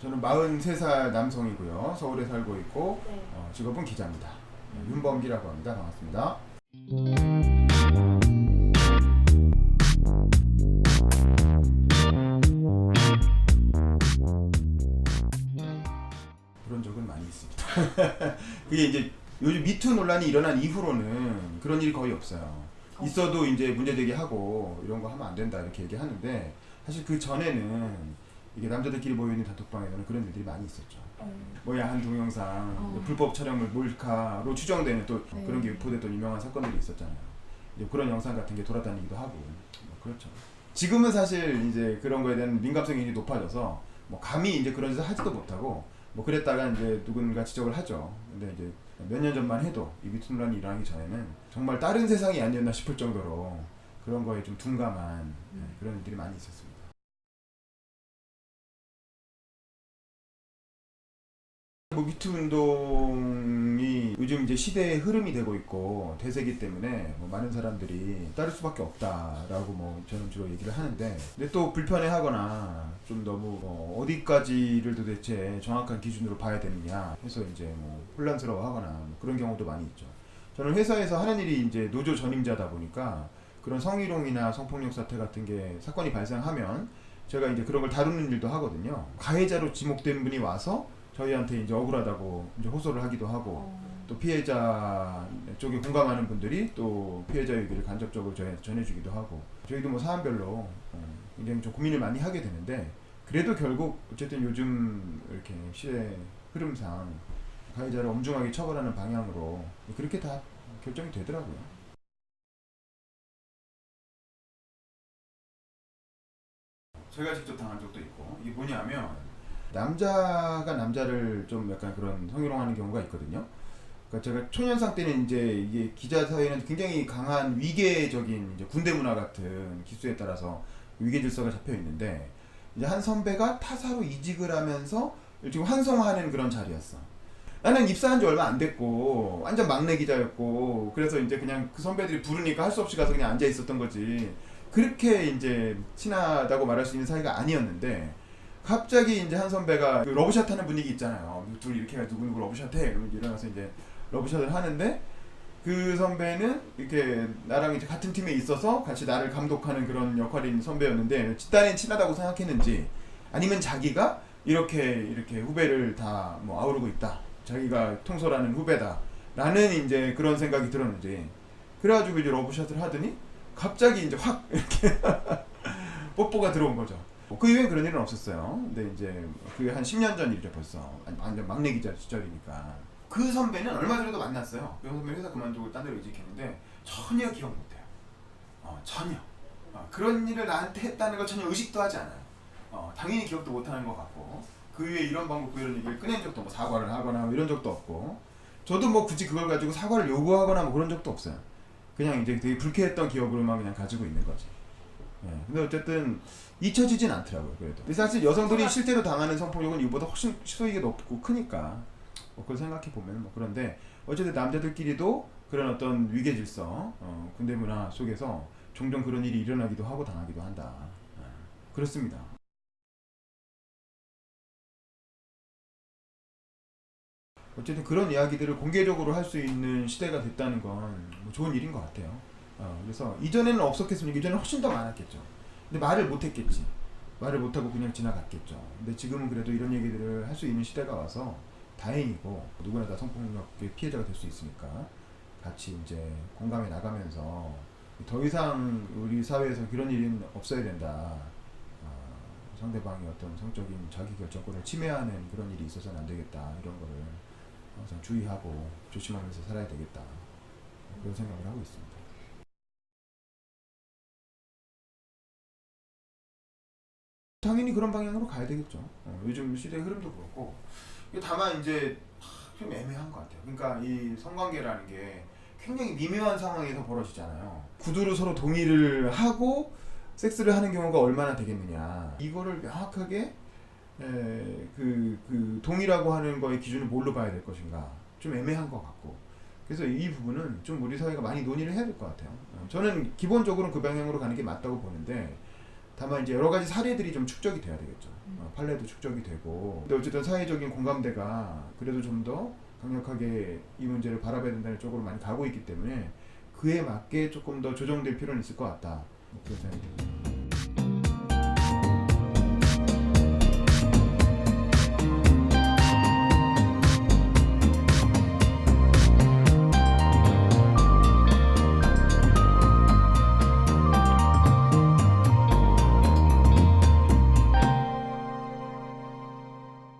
저는 43살 남성이고요. 서울에 살고 있고 네. 어, 직업은 기자입니다. 네, 윤범기라고 합니다. 반갑습니다. 그런 적은 많이 있습니다. 그게 이제 요즘 미투 논란이 일어난 이후로는 그런 일이 거의 없어요. 있어도 이제 문제제기 하고 이런 거 하면 안 된다 이렇게 얘기하는데 사실 그 전에는 이게 남자들끼리 모여 있는 단톡방에는 그런 일들이 많이 있었죠. 어. 뭐 야한 동영상, 어. 불법 촬영물 몰카로 추정되는 또 네. 그런 게 유포됐던 유명한 사건들이 있었잖아요. 이제 그런 영상 같은 게 돌아다니기도 하고 뭐 그렇죠. 지금은 사실 이제 그런 거에 대한 민감성이 높아져서 뭐 감히 이제 그런 짓을 하지도 못하고 뭐 그랬다가 이제 누군가 지적을 하죠. 근데 이제 몇 년 전만 해도 이 미투 논란이 일어나기 전에는 정말 다른 세상이 아니었나 싶을 정도로 그런 거에 좀 둔감한 네, 그런 일들이 많이 있었습니다. 뭐 미투 운동이 요즘 이제 시대의 흐름이 되고 있고 대세기 때문에 뭐 많은 사람들이 따를 수밖에 없다라고 뭐 저는 주로 얘기를 하는데 근데 또 불편해하거나 좀 너무 뭐 어디까지를 도대체 정확한 기준으로 봐야 되느냐 해서 이제 뭐 혼란스러워하거나 뭐 그런 경우도 많이 있죠. 저는 회사에서 하는 일이 이제 노조 전임자다 보니까 그런 성희롱이나 성폭력 사태 같은 게 사건이 발생하면 제가 이제 그런 걸 다루는 일도 하거든요. 가해자로 지목된 분이 와서 저희한테 이제 억울하다고 이제 호소를 하기도 하고 어. 또 피해자 쪽에 공감하는 분들이 또 피해자 얘기를 간접적으로 저희한테 전해주기도 하고 저희도 뭐 사안별로 어, 굉장히 좀 고민을 많이 하게 되는데 그래도 결국 어쨌든 요즘 이렇게 시대 흐름상 가해자를 엄중하게 처벌하는 방향으로 그렇게 다 결정이 되더라고요. 제가 직접 당한 적도 있고 이게 뭐냐면 남자가 남자를 좀 약간 그런 성희롱하는 경우가 있거든요. 그러니까 제가 초년생 때는 이제 이게 기자 사회는 굉장히 강한 위계적인 이제 군대 문화 같은 기수에 따라서 위계 질서가 잡혀 있는데 이제 한 선배가 타사로 이직을 하면서 지금 환송하는 그런 자리였어. 나는 입사한 지 얼마 안 됐고 완전 막내 기자였고 그래서 이제 그냥 그 선배들이 부르니까 할 수 없이 가서 그냥 앉아 있었던 거지. 그렇게 이제 친하다고 말할 수 있는 사이가 아니었는데 갑자기 이제 한 선배가 그 러브샷 하는 분위기 있잖아요. 둘 이렇게 해가 누구 누구 러브샷 해. 그러면 일어나서 이제 러브샷을 하는데 그 선배는 이렇게 나랑 이제 같은 팀에 있어서 같이 나를 감독하는 그런 역할인 선배였는데 집단엔 친하다고 생각했는지 아니면 자기가 이렇게 이렇게 후배를 다 뭐 아우르고 있다. 자기가 통솔하는 후배다. 라는 이제 그런 생각이 들었는지 그래가지고 이제 러브샷을 하더니 갑자기 이제 확 이렇게 뽀뽀가 들어온 거죠. 뭐그 이후엔 그런 일은 없었어요. 근데 이제 그게 한 10년 전 일이죠 벌써. 완전 막내 기자 시절이니까. 그 선배는 얼마 전에도 만났어요. 그 선배 회사 그만두고 딴 데로 이직했는데 전혀 기억 못해요. 어, 전혀. 어, 그런 일을 나한테 했다는 걸 전혀 의식도 하지 않아요. 어, 당연히 기억도 못하는 것 같고 그 이후에 이런 방법 그 이런 얘기를 꺼낸 적도 뭐 사과를 하거나 뭐 이런 적도 없고 저도 뭐 굳이 그걸 가지고 사과를 요구하거나 뭐 그런 적도 없어요. 그냥 이제 되게 불쾌했던 기억으로만 그냥 가지고 있는 거지. 예. 근데 어쨌든 잊혀지진 않더라고요. 그래도. 근데 사실 여성들이 실제로 당하는 성폭력은 이보다 훨씬 수위가 높고 크니까 뭐 그걸 생각해 보면 뭐 그런데 어쨌든 남자들끼리도 그런 어떤 위계 질서, 어, 군대 문화 속에서 종종 그런 일이 일어나기도 하고 당하기도 한다. 예. 그렇습니다. 어쨌든 그런 이야기들을 공개적으로 할 수 있는 시대가 됐다는 건뭐 좋은 일인 것 같아요. 어, 그래서 이전에는 없었겠습니까? 이전에는 훨씬 더 많았겠죠. 근데 말을 못했겠지. 말을 못하고 그냥 지나갔겠죠. 근데 지금은 그래도 이런 얘기들을 할 수 있는 시대가 와서 다행이고 누구나 다 성폭력의 피해자가 될 수 있으니까 같이 이제 공감해 나가면서 더 이상 우리 사회에서 그런 일은 없어야 된다. 어, 상대방의 어떤 성적인 자기 결정권을 침해하는 그런 일이 있어서는 안 되겠다. 이런 거를 항상 주의하고 조심하면서 살아야 되겠다. 그런 생각을 하고 있습니다. 당연히 그런 방향으로 가야 되겠죠. 어, 요즘 시대의 흐름도 그렇고 다만 이제 하, 좀 애매한 것 같아요. 그러니까 이 성관계라는 게 굉장히 미묘한 상황에서 벌어지잖아요. 구두로 서로 동의를 하고 섹스를 하는 경우가 얼마나 되겠느냐. 이거를 명확하게 에, 그, 그 동의라고 하는 거의 기준을 뭘로 봐야 될 것인가. 좀 애매한 것 같고. 그래서 이 부분은 좀 우리 사회가 많이 논의를 해야 될 것 같아요. 어, 저는 기본적으로 그 방향으로 가는 게 맞다고 보는데 다만 이제 여러 가지 사례들이 좀 축적이 돼야 되겠죠. 음. 어, 판례도 축적이 되고. 근데 어쨌든 사회적인 공감대가 그래도 좀 더 강력하게 이 문제를 바라봐야 된다는 쪽으로 많이 가고 있기 때문에 그에 맞게 조금 더 조정될 필요는 있을 것 같다. 뭐 듭니다.